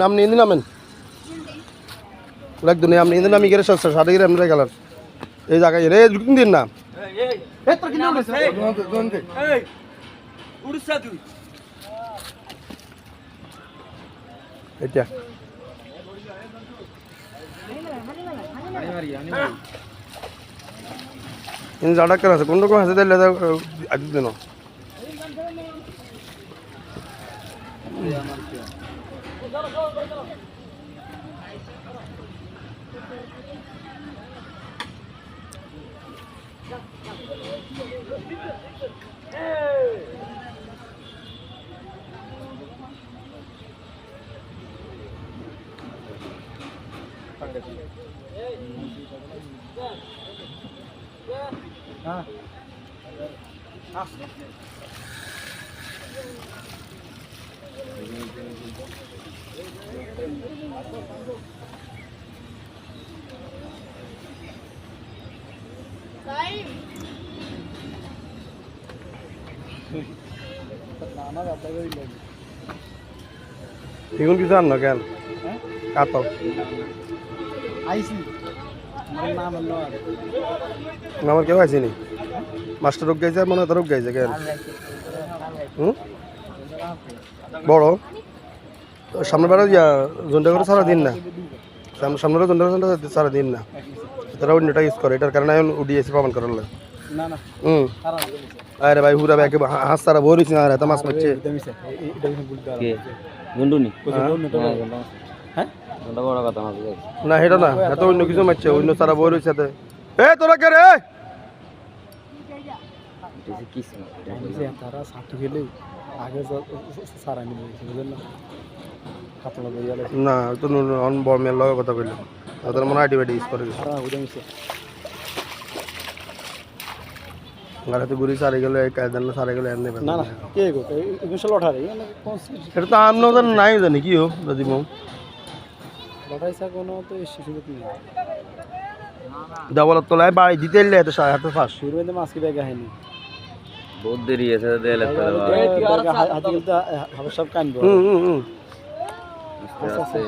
আপনি ইন্দি নামেন একদম আপনি ইন্দি নামি গেলে সাড়ে গেলে আপনারা গেলেন এই জায়গায় রে ঢুকিন দিন না এটা ইন জাডা কেন আছে। কোন রকম হাসে দিলে আজ দিন। এগুলো কিছু আন না কেন কাতল আইসি আমার নাম হলো আমার কেউ আসেনি? মাস্টার রোগ গাইছে আর মনে হয় রোগ গাইছে কেন? হুম? বড়? তো সামনে বেড়া ইয়া জনটা করে সারা দিন না। সামনে সামনে জনটা করে সারা দিন না। তারা অন্যটা ইউজ করে এটার কারণে আমি উডিয়েছি প্রমাণ করার লাগে। না না। হুম। আরে ভাই হুরা ব্যাকে হাঁস তারা বই রয়েছে আর এত মাছ। মারছে হ্যাঁ। বড় কথা না এটা না এত অন্য কিছু মারছে অন্য তারা বই রয়েছে। এ, তোরা কে রে? তারা সাথে গেলে আগে সারা নিয়ে বুঝলেন না না তো অন বড় মেয়ের লগে কথা কইলাম তাদের মনে আইডি বাইডি ইউজ করে গেছে। হাতে ঘুরি সারে গেলে কায়দান না, সারে গেলে এমনি না না কে গো এগুলো লঠারে এটা তো আপনাদের নাই জানি, কি হো নেই ডাবল তলায় বাড়ি দিতে এলে এত সাড়ে হাতে ফাঁস মাছ কি ব্যাগে হয়নি বহুত দেরি আছে দেলে হাতে গেলতে সব কানবো। হুম হুম হুম। আস্তে আস্তে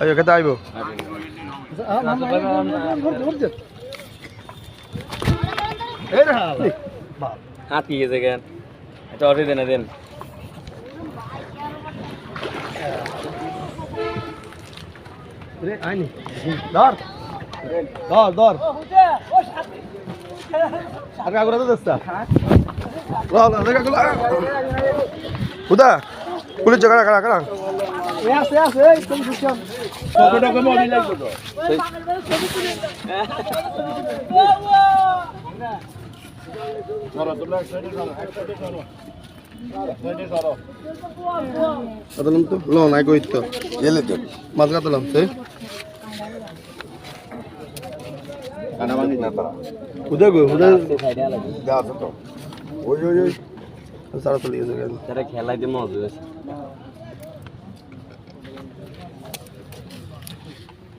আচ্ছা খেতে আইব? হাত গেছে কেন? এটা অর্ডার দেন দেন। আইনি ধর। ধর ধর। লা দেখা গলা উদা পুলিশ জায়গা রাখা রাখা বুঝছ কাতলাম তো? লো নাই কই তো এলে তো মাছ কাতলাম সে উদা গো উদা সাইডে আলাদা ওই ওই ওই সারা চলে গেছে কেন তারা খেলাইতে মজা আছে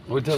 বুঝতে